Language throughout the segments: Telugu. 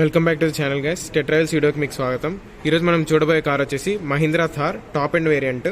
Welcome back to the channel guys టెట్రాయల్స్ వీడియోకి మీకు స్వాగతం. ఈరోజు మనం చూడబోయే కార్ వచ్చేసి Mahindra Thar top end variant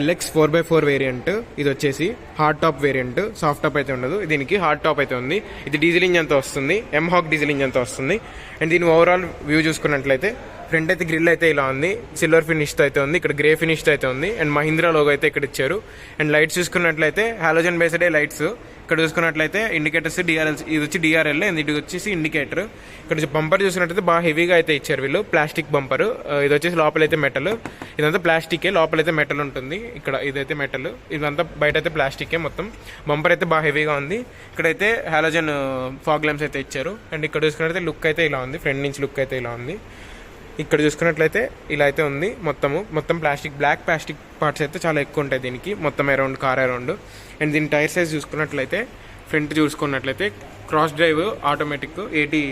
LX four by four variant ఇది వచ్చేసి hard top variant soft top అయితే ఉండదు. దీనికి హార్డ్ టాప్ అయితే ఉంది. ఇది డీజిల్ ఇంజన్తో వస్తుంది. ఎం హాక్ డీజిల్ ఇంజన్తో వస్తుంది. అండ్ దీని ఓవరాల్ వ్యూ చూసుకున్నట్లయితే ఫ్రంట్ అయితే గ్రిల్ అయితే ఇలా ఉంది. సిల్వర్ ఫినిష్తో అయితే ఉంది. ఇక్కడ గ్రే ఫినిష్తో అయితే ఉంది. అండ్ మహీంద్రా లోగో అయితే ఇక్కడ ఇచ్చారు. అండ్ లైట్స్ చూసుకున్నట్లయితే హాలోజన్ బేస్డే లైట్స్ ఇక్కడ చూసుకున్నట్లయితే ఇండికేటర్స్ డిఆర్ఎల్ ఇది వచ్చి డిఆర్ఎల్ ఇది వచ్చేసి ఇండికేటర్ ఇక్కడ బంపర్ చూసినట్లయితే బాగా హెవీగా అయితే ఇచ్చారు వీళ్ళు. ప్లాస్టిక్ బంపర్ ఇది వచ్చేసి లోపలైతే మెటల్. ఇదంతా ప్లాస్టికే లోపలైతే మెటల్ ఉంటుంది. ఇక్కడ ఇదైతే మెటల్. ఇదంతా బయట అయితే ప్లాస్టికే మొత్తం. బంపర్ అయితే బాగా హెవీగా ఉంది. ఇక్కడైతే హాలోజన్ ఫాగ్ ల్యాంప్స్ అయితే ఇచ్చారు. అండ్ ఇక్కడ చూసుకున్నట్లయితే లుక్ అయితే ఇలా ఉంది. ఫ్రంట్ నుంచి లుక్ అయితే ఇలా ఉంది. ఇక్కడ చూసుకున్నట్లయితే ఇలా అయితే ఉంది మొత్తము. మొత్తం ప్లాస్టిక్ బ్లాక్ ప్లాస్టిక్ పార్ట్స్ అయితే చాలా ఎక్కువ ఉంటాయి దీనికి. మొత్తం అరౌండ్ కార్ అరౌండ్. అండ్ దీని టైర్ సైజ్ చూసుకున్నట్లయితే ఫ్రంట్ చూసుకున్నట్లయితే cross drive automatic eighty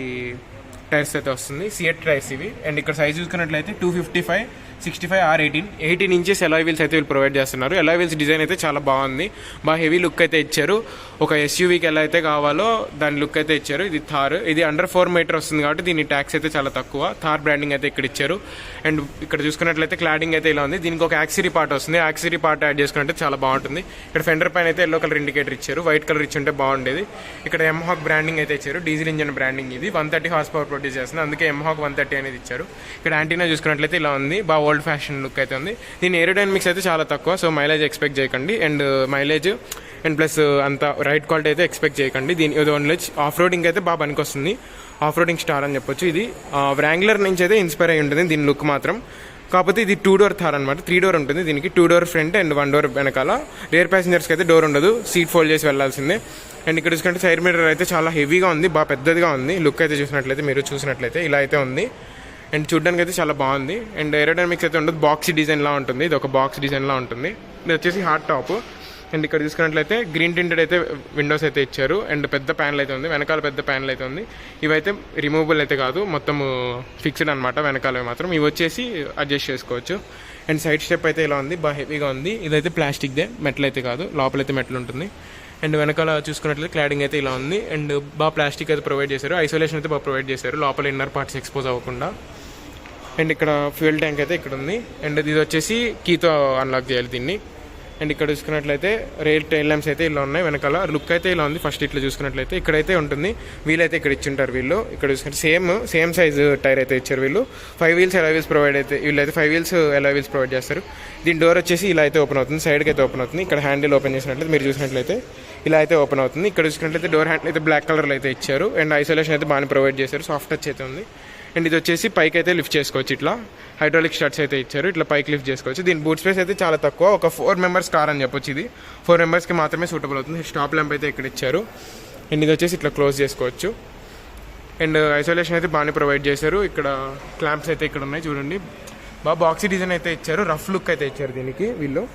tyres అయితే వస్తుంది. సిఎట్ టైర్స్ ఇవి. అండ్ ఇక్కడ సైజ్ చూసుకున్నట్లయితే two fifty five sixty five R eighteen. Eighteen inches alloy wheels అయితే వీళ్ళు ప్రొవైడ్ చేస్తున్నారు. ఎలాయ్ వీల్స్ డిజైన్ అయితే చాలా బాగుంది. బాగా హెవీ లుక్ అయితే ఇచ్చారు. ఒక ఎస్యూవీకి ఎలా అయితే కావాలో దాని లుక్ అయితే ఇచ్చారు. ఇది థార్. ఇది అండర్ ఫోర్ మీటర్ వస్తుంది కాబట్టి దీని ట్యాక్స్ అయితే చాలా తక్కువ. థార్ బ్రాండింగ్ అయితే ఇక్కడ ఇచ్చారు. అండ్ ఇక్కడ చూసుకున్నట్లయితే క్లాడింగ్ అయితే ఇలా ఉంది. దీనికి ఒక యాక్సిరీ పార్ట్ వస్తుంది. యాక్సిరీ పార్ట్ యాడ్ చేసుకుంటే చాలా బాగుంటుంది. ఇక్కడ ఫెండర్ పైన అయితే ఎల్లో కలర్ ఇండికేటర్ ఇచ్చారు. వైట్ కలర్ ఇచ్చుంటే బాగుండేది. ఇక్కడ ఎంహాక్ బ్రాండింగ్ అయితే ఇచ్చారు. డీజిల్ ఇంజన్ బ్రాండింగ్ ఇది. One thirty horse power produce చేస్తుంది. అందుకే ఎంహాక్ వన్ థర్టీ అనేది ఇచ్చారు. ఇక్కడ యాంటీనా చూసుకున్నట్లయితే ఇలా ఉంది. బాగా ఓల్డ్ ఫ్యాషన్ లుక్ అయితే ఉంది. దీని ఏరోడైనమిక్స్ అయితే చాలా తక్కువ సో మైలేజ్ ఎక్స్పెక్ట్ చేయకండి. And uh, mileage and plus uh, అంత రైట్ క్వాలిటీ అయితే ఎక్స్పెక్ట్ చేయకండి. దీని ఇది ఓన్లీ ఆఫ్ రోడింగ్ అయితే బాగా పనికొస్తుంది. ఆఫ్ రోడింగ్ స్టార్ అని చెప్పొచ్చు ఇది. వ్రాంగ్లర్ నుంచి అయితే ఇన్స్పైర్ అయి ఉంటుంది దీని లుక్ మాత్రం. కాకపోతే ఇది టూ డోర్ థార్ అనమాట త్రీ డోర్ ఉంటుంది దీనికి. Two door front and one door వెనకాల. రేర్ ప్యాసింజర్స్కి అయితే డోర్ ఉండదు. సీట్ ఫోల్డ్ చేసి వెళ్ళాల్సిందే అండ్ ఇక్కడ చూసుకుంటే సైడ్ మిర్రర్ అయితే చాలా హెవీగా ఉంది బాగా పెద్దదిగా ఉంది. లుక్ అయితే చూసినట్లయితే మీరు చూసినట్లయితే ఇలా అయితే ఉంది. అండ్ చూడడానికి అయితే చాలా బాగుంది. అండ్ ఏరోడైనమిక్స్ అయితే ఉండదు. బాక్స్ డిజైన్లా ఉంటుంది. ఇది ఒక బాక్స్ డిజైన్ లా ఉంటుంది. ఇది వచ్చేసి హాట్ టాప్. అండ్ ఇక్కడ చూసుకున్నట్లయితే గ్రీన్ టింటెడ్ అయితే విండోస్ అయితే ఇచ్చారు. అండ్ పెద్ద ప్యానల్ అయితే ఉంది. వెనకాల పెద్ద ప్యానల్ అయితే ఉంది. ఇవైతే రిమూవబుల్ అయితే కాదు. మొత్తం ఫిక్స్డ్ అనమాట వెనకాల మాత్రం. ఇవి వచ్చేసి అడ్జస్ట్ చేసుకోవచ్చు. అండ్ సైడ్ స్టెప్ అయితే ఇలా ఉంది. బాగా హెవీగా ఉంది. ఇదైతే ప్లాస్టిక్దే. మెటల్ అయితే కాదు. లోపలైతే మెటల్ ఉంటుంది. అండ్ వెనకాల చూసుకున్నట్లయితే క్లాడింగ్ అయితే ఇలా ఉంది. అండ్ బాగా ప్లాస్టిక్ అయితే ప్రొవైడ్ చేశారు. ఐసోలేషన్ అయితే బాగా ప్రొవైడ్ చేశారు. లోపల ఇన్నర్ పార్ట్స్ ఎక్స్పోజ్ అవ్వకుండా. అండ్ ఇక్కడ ఫ్యూయల్ ట్యాంక్ అయితే ఇక్కడ ఉంది. అండ్ ఇది వచ్చేసి కీతో అన్లాక్ చేయాలి దీన్ని. అండ్ ఇక్కడ చూసుకున్నట్లయితే రేల్ టైల్ ల్యాంప్స్ అయితే ఇలా ఉన్నాయి. వెనకాల లుక్ అయితే ఇలా ఉంది. ఫస్ట్ ఇట్లా చూసుకున్నట్లయితే ఇక్కడైతే ఉంటుంది. వీలైతే ఇక్కడ ఇచ్చింటారు వీళ్ళు. ఇక్కడ చూసుకుంటే సేమ్ సేమ్ సైజ్ టైర్ అయితే ఇచ్చారు వీళ్ళు. ఫైవ్ వీల్స్ ఎలా వీల్స్ ప్రొవైడ్ అయితే వీళ్ళు అయితే ఫైవ్ వీల్స్ ఎలా వీల్స్ ప్రొవైడ్ చేస్తారు. దీని డోర్ వచ్చేసి ఇలా అయితే ఓపెన్ అవుతుంది. సైడ్కి అయితే ఓపెన్ అవుతుంది. ఇక్కడ హ్యాండిల్ ఓపెన్ చేసినట్లయితే మీరు చూసినట్లయితే ఇలా అయితే ఓపెన్ అవుతుంది. ఇక్కడ చూసుకున్నట్లయితే డోర్ హ్యాండిల్ అయితే బ్లాక్ కలర్లో అయితే ఇచ్చారు. అండ్ ఐసోలేషన్ అయితే బాగానే ప్రొవైడ్ చేశారు. సాఫ్ట్ టచ్ అయితే ఉంది. అండ్ ఇది వచ్చేసి పైకి అయితే లిఫ్ట్ చేసుకోవచ్చు ఇట్లా. హైడ్రాలిక్ షర్ట్స్ అయితే ఇచ్చారు. ఇట్లా పైకి లిఫ్ట్ చేసుకోవచ్చు. దీని బూట్ స్పేస్ అయితే చాలా తక్కువ. ఒక ఫోర్ మెంబర్స్ కార్ అని చెప్పొచ్చు ఇది. ఫోర్ మెంబర్స్కి మాత్రమే సూటబుల్ అవుతుంది. స్టాప్ ల్యాంప్ అయితే ఇక్కడ ఇచ్చారు. అండ్ ఇది వచ్చేసి ఇట్లా క్లోజ్ చేసుకోవచ్చు. అండ్ ఐసోలేషన్ అయితే బాగానే ప్రొవైడ్ చేశారు. ఇక్కడ క్లాంప్స్ అయితే ఇక్కడ ఉన్నాయి. చూడండి. బాగా బాక్సీ డిజైన్ అయితే ఇచ్చారు. రఫ్ లుక్ అయితే ఇచ్చారు దీనికి వీళ్ళు.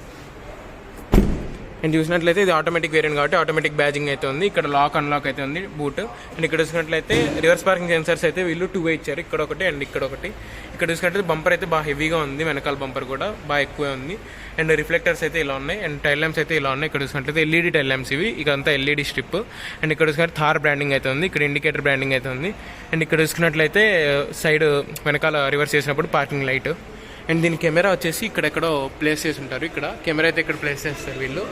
అండ్ చూసినట్లయితే ఇది ఆటోమేటిక్ వేరియంట్ కాబట్టి ఆటోమేటిక్ బ్యాజింగ్ అయితే ఉంది. ఇక్కడ లాక్ అన్లాక్ అయితే ఉంది బూట్ అండ్ ఇక్కడ చూసినట్లయితే రివర్స్ పార్కింగ్ సెన్సర్స్ అయితే వీళ్ళు టూ ఇచ్చారు. ఇక్కడ ఒకటి అండ్ ఇక్కడ ఒకటి. ఇక్కడ చూసినట్లయితే బంపర్ అయితే బాగా హెవీగా ఉంది. వెనకాల బంపర్ కూడా బాగా ఎక్కువే ఉంది. అండ్ రిఫ్లెక్టర్స్ అయితే ఇలా ఉన్నాయి. అండ్ టైల్ ల్యాంప్స్ అయితే ఇలా ఉన్నాయి. ఇక్కడ చూసినట్లయితే ఎల్ఈడి టైల్ ల్యాంప్స్ ఇవి. ఇదంతా ఎల్ఈడి స్ట్రిప్ అండ్ ఇక్కడ చూసుకుంటే థార్ బ్రాండింగ్ అయితే ఉంది. ఇక్కడ ఇండికేటర్ బ్రాండింగ్ అయితే ఉంది. అండ్ ఇక్కడ చూసుకున్నట్లయితే సైడ్ uh, uh, వెనకాల రివర్స్ చేసినప్పుడు పార్కింగ్ లైట్ అండ్ దీని కెమెరా వచ్చేసి ఇక్కడెక్కడో ప్లేస్ చేసి ఉంటారు. ఇక్కడ కెమెరా అయితే ఇక్కడ ప్లేస్ చేస్తారు వీళ్ళు.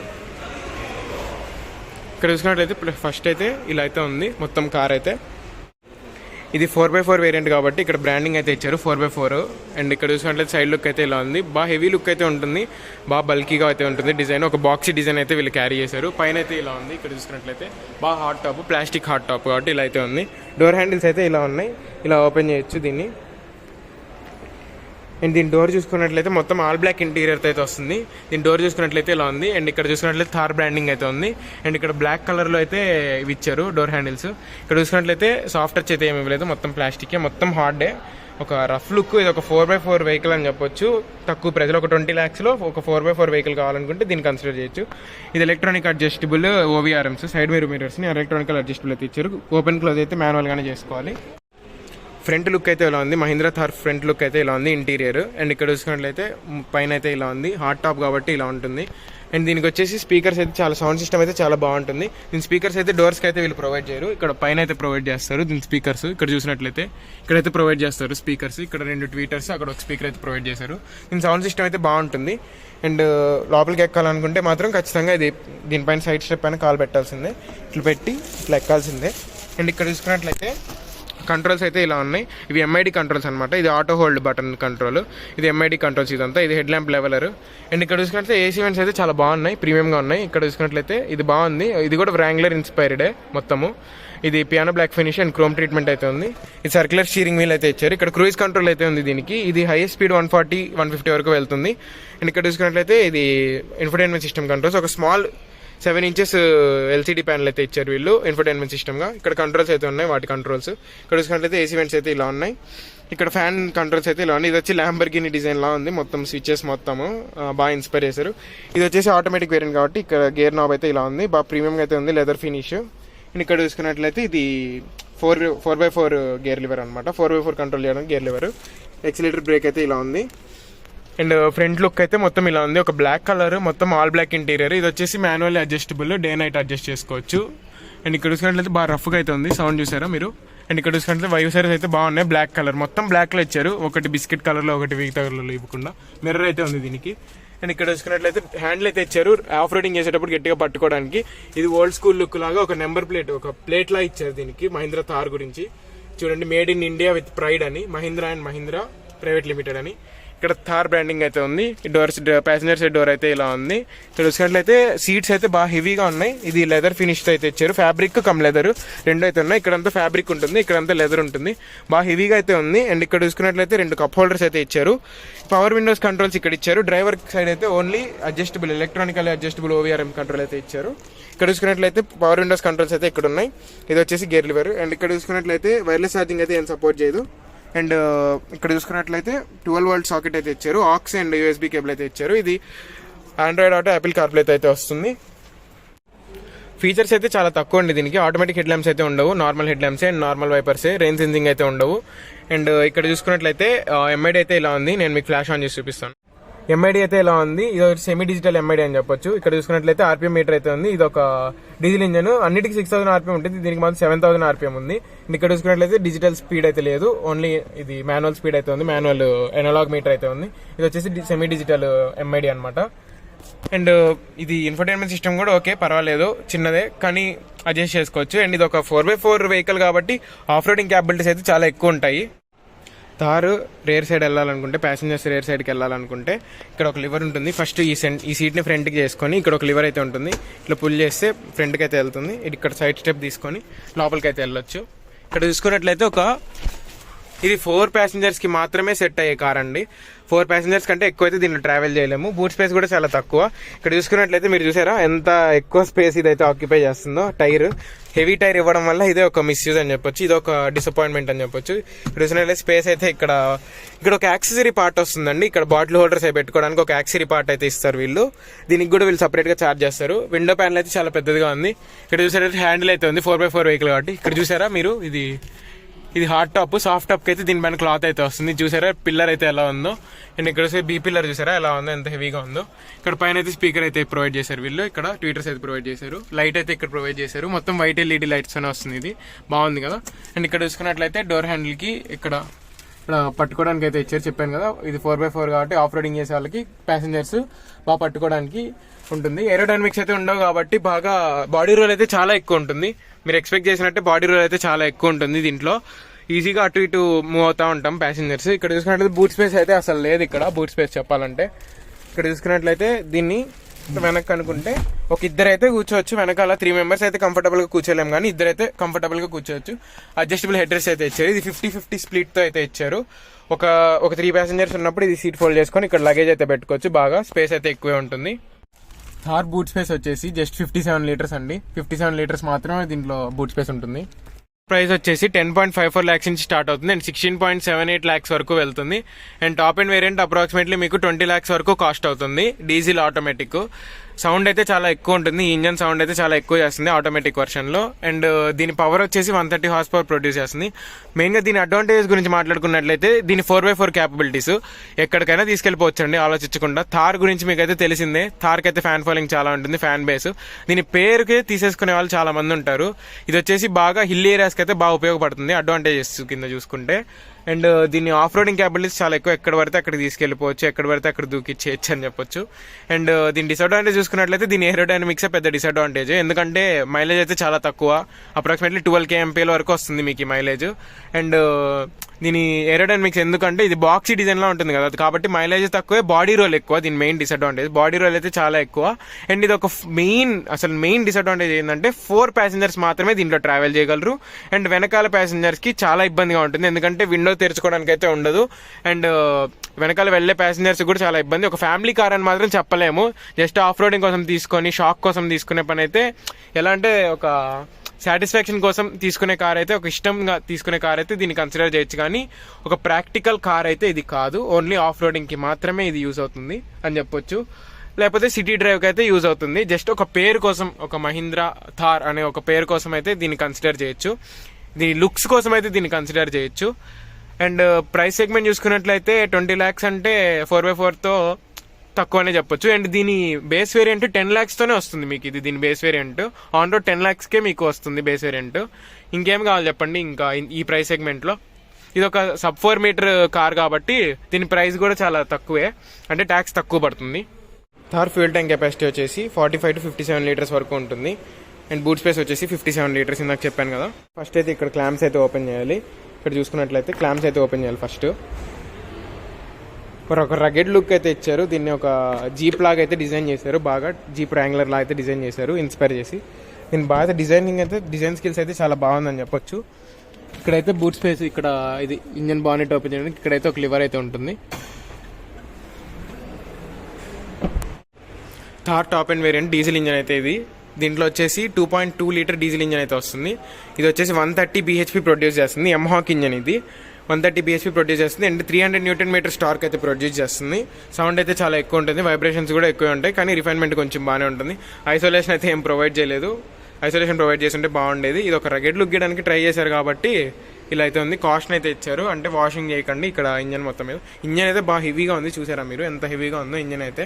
ఇక్కడ చూసుకున్నట్లయితే ఫస్ట్ అయితే ఇలా అయితే ఉంది. మొత్తం కార్ అయితే. ఇది ఫోర్ బై ఫోర్ వేరియంట్ కాబట్టి ఇక్కడ బ్రాండింగ్ అయితే ఇచ్చారు. ఫోర్ బై ఫోర్ అండ్ ఇక్కడ చూసినట్లయితే సైడ్ లుక్ అయితే ఇలా ఉంది. బాగా హెవీ లుక్ అయితే ఉంటుంది. బాగా బల్కీగా అయితే ఉంటుంది డిజైన్ ఒక బాక్సీ డిజైన్ అయితే వీళ్ళు క్యారీ చేశారు. పైన అయితే ఇలా ఉంది. ఇక్కడ చూసుకున్నట్లయితే బాగా hard top plastic hard top కాబట్టి ఇలా అయితే ఉంది. డోర్ హ్యాండిల్స్ అయితే ఇలా ఉన్నాయి. ఇలా ఓపెన్ చేయొచ్చు దీన్ని. అండ్ దీని డోర్ చూసుకున్నట్లయితే మొత్తం ఆల్ బ్లాక్ ఇంటీరియర్ అయితే వస్తుంది. దీని డోర్ చూసుకున్నట్లయితే ఇలా ఉంది. అండ్ ఇక్కడ చూసుకున్నట్లయితే థార్ బ్రాండింగ్ అయితే ఉంది. అండ్ ఇక్కడ బ్లాక్ కలర్లో అయితే ఇవి ఇచ్చారు డోర్ హ్యాండిల్స్. ఇక్కడ చూసుకున్నట్లయితే సాఫ్ట్ టచ్ అయితే ఏమి లేదు మొత్తం ప్లాస్టిక్ మొత్తం హార్డే ఒక రఫ్ లుక్. ఇది ఒక ఫోర్ బై ఫోర్ వెహికల్ అని చెప్పొచ్చు. తక్కువ ప్రజలు ఒక ట్వంటీ ల్యాక్స్లో ఒక ఫోర్ బై ఫోర్ వెహికల్ కావాలనుకుంటే దీన్ని కన్సిడర్ చేయొచ్చు. ఇది ఎలక్ట్రానిక్ అడ్జస్టబుల్ ఓవీఆర్ఎమ్స్ సైడ్ మిర్ మిరర్స్ని ఎలక్ట్రానిక్ అడ్జస్టబుల్ అయితే ఇచ్చారు. ఓపెన్ క్లోజ్ అయితే మాన్యువల్గానే చేసుకోవాలి. ఫ్రంట్ లుక్ అయితే ఇలా ఉంది. మహీంద్రా థార్ ఫ్రంట్ లుక్ అయితే ఇలా ఉంది ఇంటీరియర్. అండ్ ఇక్కడ చూసుకున్నట్లయితే పైన అయితే ఇలా ఉంది. హాట్ టాప్ కాబట్టి ఇలా ఉంటుంది. అండ్ దీనికి వచ్చేసి స్పీకర్స్ అయితే చాలా సౌండ్ సిస్టమ్ అయితే చాలా బాగుంటుంది. దీని స్పీకర్స్ అయితే డోర్స్కి అయితే వీళ్ళు ప్రొవైడ్ చేయరు. ఇక్కడ పైన అయితే ప్రొవైడ్ చేస్తారు దీని స్పీకర్స్. ఇక్కడ చూసినట్లయితే ఇక్కడైతే ప్రొవైడ్ చేస్తారు స్పీకర్స్. ఇక్కడ రెండు ట్వీటర్స్ అక్కడ ఒక స్పీకర్ అయితే ప్రొవైడ్ చేశారు. దీని సౌండ్ సిస్టమ్ అయితే బాగుంటుంది. అండ్ లోపలికి ఎక్కాలనుకుంటే మాత్రం ఖచ్చితంగా ఇది దీనిపైన సైడ్ స్టెప్ పైన కాల్ పెట్టాల్సిందే. ఇట్లా పెట్టి ఇట్లా ఎక్కాల్సిందే. అండ్ ఇక్కడ చూసుకున్నట్లయితే కంట్రోల్స్ అయితే ఇలా ఉన్నాయి. ఇవి ఎంఐడి కంట్రోల్స్ అనమాట ఇది ఆటో హోల్డ్ బటన్ కంట్రోల్ ఇది ఎంఐడి కంట్రోల్స్ ఇదంతా. ఇది హెడ్ ల్యాంప్ లెవెలర్ అండ్ ఇక్కడ చూసుకున్నట్లయితే ఏసీ వెంట్స్ అయితే చాలా బాగున్నాయి. ప్రీమియంగా ఉన్నాయి. ఇక్కడ చూసుకున్నట్లయితే ఇది బాగుంది. ఇది కూడా వ్రాంగ్లర్ ఇన్స్పైర్డే మొత్తము. ఇది piano black finish and chrome treatment అయితే ఉంది. ఇది సర్క్యులర్ స్టీరింగ్ వీల్ అయితే ఇచ్చారు. ఇక్కడ క్రూయిజ్ కంట్రోల్ అయితే ఉంది దీనికి. ఇది highest speed one forty one fifty వరకు వెళ్తుంది. అండ్ ఇక్కడ చూసుకున్నట్లయితే ఇది ఇన్ఫర్టైన్మెంట్ సిస్టమ్ కంట్రోల్స్ ఒక small seven inches LCD panel అయితే ఇచ్చారు వీళ్ళు ఇన్ఫర్టైన్మెంట్ సిస్టమ్గా ఇక్కడ కంట్రోల్స్ అయితే ఉన్నాయి వాటి కంట్రోల్స్ ఇక్కడ చూసుకున్నట్లయితే ఏసీ వెంట్స్ అయితే ఇలా ఉన్నాయి. ఇక్కడ ఫ్యాన్ కంట్రోల్స్ అయితే ఇలా ఉన్నాయి. ఇది వచ్చి ల్యాంబర్గిని డిజైన్ లా ఉంది మొత్తం స్విచెస్ మొత్తము బాగా ఇన్స్పైర్ చేశారు. ఇది వచ్చేసి ఆటోమేటిక్ వేరియంట్ కాబట్టి ఇక్కడ గేర్ నాబ్ అయితే ఇలా ఉంది బాగా ప్రీమియం అయితే ఉంది లెదర్ ఫినిష్ అండ్ ఇక్కడ చూసుకున్నట్లయితే ఇది four four by four gear lever అనమాట ఫోర్ బై ఫోర్ కంట్రోల్ చేయడానికి గేర్ లివర్ ఎక్సిలేటర్ బ్రేక్ అయితే ఇలా ఉంది. అండ్ ఫ్రంట్ లుక్ అయితే మొత్తం ఇలా ఉంది. ఒక బ్లాక్ కలర్ మొత్తం ఆల్ బ్లాక్ ఇంటీరియర్. ఇది వచ్చేసి manual adjustable day night adjust చేసుకోవచ్చు. అండ్ ఇక్కడ చూసుకున్నట్లయితే బాగా రఫ్గా అయితే ఉంది. సౌండ్ చూసారా మీరు? అండ్ ఇక్కడ చూసుకుంటే వైసర్స్ అయితే బాగున్నాయి. Black colour. మొత్తం బ్లాక్లో ఇచ్చారు. ఒకటి బిస్కెట్ కలర్లో ఒకటి వీక్ కలర్లో ఇవ్వకుండా. మిర్రర్ అయితే ఉంది దీనికి. అండ్ ఇక్కడ చూసుకున్నట్లయితే హ్యాండిల్ అయితే ఇచ్చారు. ఆఫ్ రోడింగ్ చేసేటప్పుడు గట్టిగా పట్టుకోవడానికి. ఇది ఓల్డ్ స్కూల్ లుక్ లాగా ఒక నెంబర్ ప్లేట్ ఒక ప్లేట్ లా ఇచ్చారు దీనికి మహీంద్రా థార్ గురించి. చూడండి made in India with pride అని. Mahindra and Mahindra private limited అని. ఇక్కడ థార్ బ్రాండింగ్ అయితే ఉంది. డోర్స్ ప్యాసింజర్ సైడ్ డోర్ అయితే ఇలా ఉంది. ఇక్కడ చూసినట్లయితే సీట్స్ అయితే బాగా హెవీగా ఉన్నాయి. ఇది లెదర్ ఫినిష్ అయితే ఇచ్చారు. ఫ్యాబ్రిక్ కమ్ లెదర్ రెండు అయితే ఉన్నాయి. ఇక్కడంతా ఫ్యాబ్రిక్ ఉంటుంది. ఇక్కడంతా లెదర్ ఉంటుంది. బాగా హెవీగా అయితే ఉంది. అండ్ ఇక్కడ చూసుకున్నట్లయితే రెండు కప్ హోల్డర్స్ అయితే ఇచ్చారు. పవర్ విండోస్ కంట్రోల్స్ ఇక్కడ ఇచ్చారు. డ్రైవర్ సైడ్ అయితే only adjustable electronical adjustable ORVM control అయితే ఇచ్చారు. ఇక్కడ చూసుకున్నట్లయితే పవర్ విండోస్ కంట్రోల్స్ అయితే ఇక్కడ ఉన్నాయి. ఇది వచ్చేసి గేర్ లివర్. అండ్ ఇక్కడ చూసుకున్నట్లయితే వైర్లెస్ ఛార్జింగ్ అయితే ఏం సపోర్ట్ చేయదు. అండ్ ఇక్కడ చూసుకున్నట్లయితే ట్వెల్వ్ వోల్ట్ సాకెట్ అయితే ఇచ్చారు. ఆక్స్ అండ్ యూఎస్బీ కేబుల్ అయితే ఇచ్చారు. ఇది ఆండ్రాయిడ్ ఆటో యాపిల్ కార్ప్లే అయితే వస్తుంది. ఫీచర్స్ అయితే చాలా తక్కువ అండి దీనికి. ఆటోమేటిక్ హెడ్ ల్యాంప్స్ అయితే ఉండవు normal head lamps and normal వైపర్సే rain sensing అయితే ఉండవు. అండ్ ఇక్కడ చూసుకున్నట్లయితే ఎంఐడి అయితే ఇలా ఉంది. నేను మీకు ఫ్లాష్ ఆన్ చేసి చూపిస్తాను. ఎంఐడి అయితే ఇలా ఉంది? ఇది సెమీ డిజిటల్ ఎంఐడి అని చెప్పొచ్చు. ఇక్కడ చూసుకున్నట్లయితే ఆర్పిఎం మీటర్ అయితే ఉంది. ఇది ఒక డీజిల్ ఇంజన్. అన్నిటికి సిక్స్ థౌసండ్ ఆర్పిఎం ఉంటుంది. దీనికి మాత్రం సెవెన్ థౌసండ్ ఆర్పిఎం ఉంది. ఇక్కడ చూసుకున్నట్లయితే డిజిటల్ స్పీడ్ అయితే లేదు. ఓన్లీ ఇది మాన్యువల్ స్పీడ్ అయితే ఉంది. మాన్యువల్ ఎనలాగ్ మీటర్ అయితే ఉంది. ఇది వచ్చేసి సెమీ డిజిటల్ ఎంఐడి అనమాట అండ్ ఇది ఇన్ఫర్టైన్మెంట్ సిస్టమ్ కూడా ఓకే పర్వాలేదు. చిన్నదే కానీ అడ్జస్ట్ చేసుకోవచ్చు. అండ్ ఇది ఒక ఫోర్ బై ఫోర్ వెహికల్ కాబట్టి ఆఫ్ రోడింగ్ క్యాపబిలిటీస్ అయితే చాలా ఎక్కువ ఉంటాయి. తారు రేర్ సైడ్ వెళ్ళాలనుకుంటే ప్యాసింజర్స్ రేర్ సైడ్కి వెళ్ళాలనుకుంటే ఇక్కడ ఒక లివర్ ఉంటుంది. ఫస్ట్ ఈ సెంట్ ఈ సీట్ని ఫ్రంట్కి చేసుకొని ఇక్కడ ఒక లివర్ అయితే ఉంటుంది. ఇట్లా పుల్ చేస్తే ఫ్రంట్కి అయితే వెళ్తుంది. ఇక్కడ సైడ్ స్టెప్ తీసుకొని లోపలికి అయితే వెళ్ళొచ్చు. ఇక్కడ చూసుకున్నట్లయితే ఒక ఇది ఫోర్ ప్యాసింజర్స్కి మాత్రమే సెట్ అయ్యే కార్ అండి. ఫోర్ ప్యాసింజర్స్ కంటే ఎక్కువ అయితే దీంట్లో ట్రావెల్ చేయలేము. బూట్ స్పేస్ కూడా చాలా తక్కువ. ఇక్కడ చూసుకున్నట్లయితే మీరు చూసారా? ఎంత ఎక్కువ స్పేస్ ఇదైతే ఆక్యుపై చేస్తుందో. టైర్. హెవీ టైర్ ఇవ్వడం వల్ల ఇదే ఒక మిస్యూజ్ అని చెప్పొచ్చు. ఇది ఒక డిసప్పాయింట్మెంట్ అని చెప్పొచ్చు. ఇక్కడ చూసినట్లయితే స్పేస్ అయితే ఇక్కడ ఇక్కడ ఒక యాక్సెసరీ పార్ట్ వస్తుందండి. ఇక్కడ బాటిల్ హోల్డర్స్ అయి పెట్టుకోవడానికి ఒక యాక్సెసరీ పార్ట్ అయితే ఇస్తారు వీళ్ళు. దీనికి కూడా వీళ్ళు సపరేట్గా చార్జ్ చేస్తారు. విండో ప్యానల్ అయితే చాలా పెద్దదిగా ఉంది. ఇక్కడ చూసారైతే హ్యాండిల్ అయితే ఉంది. ఫోర్ బై ఫోర్ వెహికల్ కాబట్టి. ఇక్కడ చూసారా మీరు? ఇది ఇది హార్డ్ టాప్ సాఫ్ట్ టాప్ అయితే దీనిపైన క్లాత్ అయితే వస్తుంది. చూసారా? పిల్లర్ అయితే ఎలా ఉందో? అండ్ ఇక్కడ వస్తే బీ పిల్లర్ చూసారా? ఎలా ఉందో? ఎంత హెవీగా ఉందో. ఇక్కడ పైన అయితే స్పీకర్ అయితే ప్రొవైడ్ చేశారు వీళ్ళు. ఇక్కడ ట్వీటర్స్ అయితే ప్రొవైడ్ చేశారు. లైట్ అయితే ఇక్కడ ప్రొవైడ్ చేశారు. మొత్తం వైట్ ఎల్ఈడి లైట్స్ అనే వస్తుంది ఇది. బాగుంది కదా? అండ్ ఇక్కడ చూసుకున్నట్లయితే డోర్ హ్యాండిల్కి ఇక్కడ పట్టుకోవడానికి అయితే ఇచ్చారు చెప్పాను కదా. ఇది ఫోర్ బై ఫోర్ కాబట్టి ఆఫ్ రోడింగ్ చేసే వాళ్ళకి ప్యాసింజర్స్ బాగా పట్టుకోవడానికి ఉంటుంది. ఏరోడైనమిక్స్ అయితే ఉండవు కాబట్టి బాగా బాడీ రోల్ అయితే చాలా ఎక్కువ ఉంటుంది. మీరు ఎక్స్పెక్ట్ చేసినట్టే బాడీ రోల్ అయితే చాలా ఎక్కువ ఉంటుంది దీంట్లో. ఈజీగా అటు ఇటు మూవ్ అవుతా ఉంటాం ప్యాసింజర్స్ ఇక్కడ చూసుకున్నట్లయితే బూట్ స్పేస్ అయితే అసలు లేదు ఇక్కడ. బూట్ స్పేస్ చెప్పాలంటే. ఇక్కడ చూసుకున్నట్లయితే దీన్ని వెనక్కి అనుకుంటే ఒక ఇద్దరు అయితే కూర్చోవచ్చు వెనకాల త్రీ మెంబర్స్ అయితే కంఫర్టబుల్గా కానీ ఇద్దరు అయితే కంఫర్టబుల్గా కూర్చోవచ్చు. అడ్జస్టబుల్ హెడ్ రెస్ట్ అయితే ఇచ్చారు. ఇది ఫిఫ్టీ ఫిఫ్టీ స్ప్లిట్తో అయితే ఇచ్చారు. ఒక ఒక త్రీ ప్యాసింజర్స్ ఉన్నప్పుడు ఇది సీట్ ఫోల్డ్ చేసుకొని ఇక్కడ లగేజ్ అయితే పెట్టుకోవచ్చు. బాగా స్పేస్ అయితే ఎక్కువే ఉంటుంది. థార్ బూట్ స్పేస్ వచ్చేసి జస్ట్ ఫిఫ్టీ సెవెన్ లీటర్స్ అండి. ఫిఫ్టీ సెవెన్ లీటర్స్ మాత్రమే దీంట్లో బూట్ స్పేస్ ఉంటుంది. ప్రైస్ వచ్చేసి ten point five four lakhs నుంచి స్టార్ట్ అవుతుంది. And sixteen point seven eight lakhs వరకు వెళ్తుంది. And top end variant approximately మీకు ట్వంటీ ల్యాక్స్ వరకు కాస్ట్ అవుతుంది. Diesel automatic. సౌండ్ అయితే చాలా ఎక్కువ ఉంటుంది. ఈ ఇంజన్ సౌండ్ అయితే చాలా ఎక్కువ చేస్తుంది ఆటోమేటిక్ వర్షన్లో అండ్ uh, దీని పవర్ వచ్చేసి one thirty horse power produce చేస్తుంది. మెయిన్గా దీని అడ్వాంటేజెస్ గురించి మాట్లాడుకున్నట్లయితే దీని ఫోర్ బై ఫోర్ క్యాపబిలిటీస్ ఎక్కడికైనా తీసుకెళ్ళిపోవచ్చండి ఆలోచించకుండా. థార్ గురించి మీకు అయితే తెలిసిందే. థార్కి అయితే ఫ్యాన్ ఫాలోయింగ్ చాలా ఉంటుంది ఫ్యాన్ బేస్ దీని పేరుకి తీసేసుకునే వాళ్ళు చాలా మంది ఉంటారు. ఇది వచ్చేసి బాగా హిల్ ఏరియాస్కి అయితే బాగా ఉపయోగపడుతుంది అడ్వాంటేజెస్ కింద చూసుకుంటే. అండ్ uh, దీని ఆఫ్ రోడింగ్ క్యాబిలిటీస్ చాలా ఎక్కువ ఎక్కడ పడితే అక్కడ తీసుకెళ్ళిపోవచ్చు ఎక్కడ పడితే అక్కడ దూకిచ్చేయచ్చు అని చెప్పొచ్చు. అండ్ uh, దీని డిసడ్వాంటేజ్ చూసుకున్నట్లయితే దీని ఏరోడైనమిక్సే పెద్ద డిసడ్వాంటేజ్ ఎందుకంటే మైలేజ్ అయితే చాలా తక్కువ. అప్రాక్సిమేట్లీ ట్వెల్వ్ కేఎంపీఎల్ వరకు వస్తుంది మీకు ఈ మైలేజ్ అండ్ uh, దీని ఏరోడైనమిక్స్ ఎందుకంటే ఇది బాక్సీ డిజైన్లో ఉంటుంది కదా. కాబట్టి మైలేజ్ తక్కువే బాడీ రోల్ ఎక్కువ దీని మెయిన్ డిసడ్వాంటేజ్ బాడీ రోల్ అయితే చాలా ఎక్కువ. అండ్ ఇది ఒక మెయిన్ అసలు మెయిన్ డిసడ్వాంటేజ్ ఏంటంటే ఫోర్ ప్యాసింజర్స్ మాత్రమే దీంట్లో ట్రావెల్ చేయగలరు. అండ్ వెనకాల ప్యాసింజర్స్కి చాలా ఇబ్బందిగా ఉంటుంది. ఎందుకంటే విండో తెరుచుకోవడానికి అయితే ఉండదు. అండ్ వెనకాల వెళ్ళే ప్యాసింజర్స్ కూడా చాలా ఇబ్బంది. ఒక ఫ్యామిలీ కార్ అని మాత్రం చెప్పలేము. జస్ట్ ఆఫ్ రోడింగ్ కోసం తీసుకొని షాక్ కోసం తీసుకునే పని అయితే ఎలా అంటే ఒక సాటిస్ఫాక్షన్ కోసం తీసుకునే కార్ అయితే ఒక ఇష్టంగా తీసుకునే కార్ అయితే దీన్ని కన్సిడర్ చేయొచ్చు. కానీ ఒక ప్రాక్టికల్ కార్ అయితే ఇది కాదు. ఓన్లీ ఆఫ్ రోడింగ్కి మాత్రమే ఇది యూజ్ అవుతుంది అని చెప్పొచ్చు. లేకపోతే సిటీ డ్రైవ్కి అయితే యూజ్ అవుతుంది. జస్ట్ ఒక పేరు కోసం ఒక మహీంద్రా థార్ అనే ఒక పేరు కోసం అయితే దీన్ని కన్సిడర్ చేయొచ్చు. దీని లుక్స్ కోసం అయితే దీన్ని కన్సిడర్ చేయొచ్చు. అండ్ uh, ప్రైస్ సెగ్మెంట్ చూసుకున్నట్లయితే ట్వంటీ ల్యాక్స్ అంటే ఫోర్ బై ఫోర్తో తక్కువనే చెప్పొచ్చు. అండ్ దీని బేస్ వేరియంట్ టెన్ ల్యాక్స్తోనే వస్తుంది మీకు ఇది దీని base variant on road ten ల్యాక్స్కే మీకు వస్తుంది బేస్ వేరియంట్ ఇంకేం కావాలి చెప్పండి ఇంకా ఈ ప్రైస్ సెగ్మెంట్లో ఇది ఒక సబ్ ఫోర్ మీటర్ కార్ కాబట్టి దీని ప్రైస్ కూడా చాలా తక్కువే. అంటే ట్యాక్స్ తక్కువ పడుతుంది. థార్ ఫ్యూల్ ట్యాంక్ కెపాసిటీ వచ్చేసి forty five to fifty seven litres వరకు ఉంటుంది. అండ్ బూట్ స్పేస్ వచ్చేసి ఫిఫ్టీ సెవెన్ లీటర్స్ ఇందాక చెప్పాను కదా. ఫస్ట్ అయితే ఇక్కడ క్లామ్స్ అయితే ఓపెన్ చేయాలి. ఇక్కడ చూసుకున్నట్లయితే క్లామ్స్ అయితే ఓపెన్ చేయాలి ఫస్ట్ మరి ఒక రగెడ్ లుక్ అయితే ఇచ్చారు. దీన్ని ఒక జీప్ లాగా అయితే డిజైన్ చేశారు. బాగా జీప్ ర్యాంగ్లర్ లాగా అయితే డిజైన్ చేశారు. ఇన్స్పైర్ చేసి. దీని బాగా డిజైనింగ్ అయితే డిజైన్ స్కిల్స్ అయితే చాలా బాగుందని చెప్పొచ్చు. ఇక్కడైతే బూట్ స్పేస్ ఇక్కడ ఇది ఇంజన్ బానెట్ ఓపెన్ చేయడానికి ఇక్కడైతే ఒక లివర్ అయితే ఉంటుంది. Thar top and variant diesel engine అయితే ఇది. దీంట్లో వచ్చేసి two point two litre diesel engine అయితే వస్తుంది. ఇది వచ్చేసి వన్ థర్టీ బీహెచ్పి ప్రొడ్యూస్ చేస్తుంది ఎంహాక్ ఇంజన్ ఇది. వన్ థర్టీ బీహెచ్పి ప్రొడ్యూస్ చేస్తుంది and three hundred newton metre torque అయితే ప్రొడ్యూస్ చేస్తుంది. సౌండ్ అయితే చాలా ఎక్కువ ఉంటుంది వైబ్రేషన్స్ కూడా ఎక్కువ ఉంటాయి కానీ రిఫైన్మెంట్ కొంచెం బాగానే ఉంటుంది. ఐసోలేషన్ అయితే ఏం ప్రొవైడ్ చేయలేదు. ఐసోలేషన్ ప్రొవైడ్ చేస్తుంటే బాగుండేది. ఇది ఒక రగెడ్ లుక్ గీయడానికి ట్రై చేశారు కాబట్టి ఇలా అయితే ఉంది. కాస్ట్ అయితే ఇచ్చారు. అంటే వాషింగ్ చేయకండి ఇక్కడ ఇంజన్ మొత్తం మీద. ఇంజన్ అయితే బాగా హెవీగా ఉంది చూసారా మీరు? ఎంత హెవీగా ఉందో ఇంజన్ అయితే.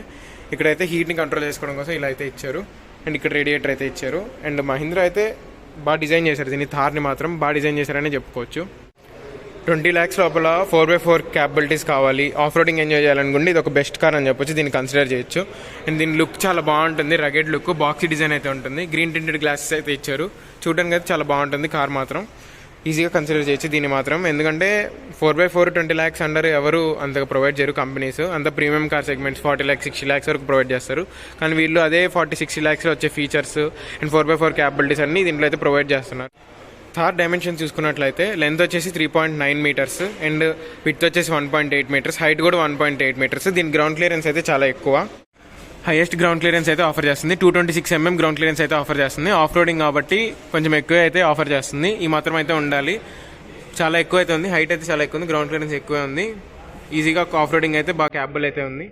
ఇక్కడైతే హీట్ని కంట్రోల్ చేసుకోవడం కోసం ఇలా అయితే ఇచ్చారు. అండ్ ఇక్కడ రేడియేటర్ అయితే ఇచ్చారు. అండ్ మహీంద్రా అయితే బాగా డిజైన్ చేశారు. దీన్ని థార్ని మాత్రం బాగా డిజైన్ చేశారని చెప్పుకోవచ్చు. ట్వంటీ ల్యాక్స్ లోపల ఫోర్ బై ఫోర్ క్యాపబిలిటీస్ కావాలి. ఆఫ్ రోడింగ్ ఎంజాయ్ చేయాలనుకుంటే ఇది ఒక బెస్ట్ కార్ అని చెప్పొచ్చు. దీన్ని కన్సిడర్ చేయొచ్చు. అండ్ దీని లుక్ చాలా బాగుంటుంది. రగెడ్ లుక్ బాక్సీ డిజైన్ అయితే ఉంటుంది. గ్రీన్ టింటెడ్ గ్లాసెస్ అయితే ఇచ్చారు. చూడడానికి అయితే చాలా బాగుంటుంది కార్ మాత్రం. ఈజీగా కన్సిడర్ చేయొచ్చు దీన్ని మాత్రం. ఎందుకంటే four by four twenty lakhs under ఎవరు అంతగా ప్రొవైడ్ చేయరు కంపెనీస్ అంత premium car segments forty lakhs sixty lakhs వరకు ప్రొవైడ్ చేస్తారు. కానీ వీళ్ళు అదే ఫార్టీ సిక్స్టీ ల్యాక్స్లో వచ్చే features and four by four capabilities అన్ని దీంట్లో అయితే ప్రొవైడ్ చేస్తున్నారు. థర్డ్ డైమెన్షన్ చూసుకున్నట్లయితే లెంత్ వచ్చేసి three point nine metres and width వచ్చేసి one point eight metres height కూడా వన్ పాయింట్ ఎయిట్ మీటర్స్ దీని గ్రౌండ్ క్లియరెన్స్ అయితే చాలా ఎక్కువ. హైయెస్ట్ గ్రౌండ్ క్లియరెన్స్ అయితే ఆఫర్ చేస్తుంది. Two twenty six mm ground clearance అయితే ఆఫర్ చేస్తుంది. ఆఫ్ రోడింగ్ కాబట్టి కొంచెం ఎక్కువ అయితే ఆఫర్ చేస్తుంది. ఈ మాత్రం అయితే ఉండాలి. చాలా ఎక్కువ అయితే ఉంది. హైట్ అయితే చాలా ఎక్కువ ఉంది. గ్రౌండ్ క్లియరెన్స్ ఎక్కువే ఉంది. ఈజీగా ఆఫ్ రోడింగ్ అయితే బాగా క్యాబుల్ అయితే ఉంది.